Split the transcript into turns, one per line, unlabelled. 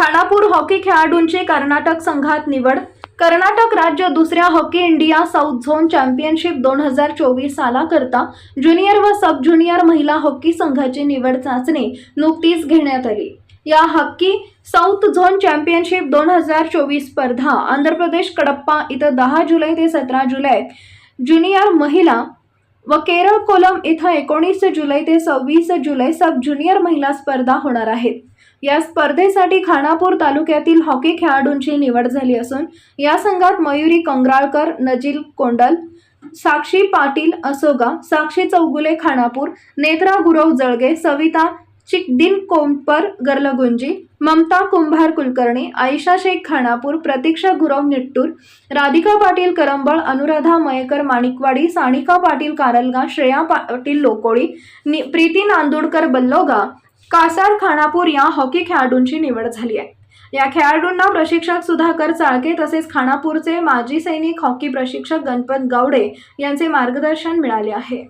Khanapur hockey खेळाडूंची कर्नाटक संघात निवड. कर्नाटक राज्य दुसऱ्या hockey India South zone championship दोन हजार चोवीस सालाकरता ज्युनियर व सब ज्युनियर महिला हॉकी संघाची निवड चाचणी नुकतीच घेण्यात आली. या हॉकी साऊथ झोन चॅम्पियनशिप दोन हजार चोवीस स्पर्धा आंध्र प्रदेश कडप्पा इथं दहा जुलै ते सतरा जुलै. ज्युनियर महिला व केरळ कोलम इथं एकोणीस जुलै ते सव्वीस जुलै सब ज्युनियर महिला स्पर्धा होणार आहेत. या स्पर्धेसाठी खानापूर तालुक्यातील हॉकी खेळाडूंची निवड झाली असून या संघात मयुरी कंग्राळकर नजील कोंडल साक्षी पाटील असोगा साक्षी चौगुले खानापूर नेत्रा गुरव जळगे सविता चिकदिन कोंपर गर्लगुंजी ममता कुंभार कुलकर्णी आयशा शेख खानापूर प्रतीक्षा गुरव निट्टूर राधिका पाटील करंबळ अनुराधा मयेकर माणिकवाडी सानिका पाटील कारलगा श्रेया पाटील लोकोळी नि प्रीती नांदुडकर बल्लोगा कासार खानापूर या हॉकी खेळाडूंची निवड झाली आहे. या खेळाडूंना प्रशिक्षक सुधाकर चाळके तसेच खानापूरचे माजी सैनिक हॉकी प्रशिक्षक गणपत गावडे यांचे मार्गदर्शन मिळाले आहे.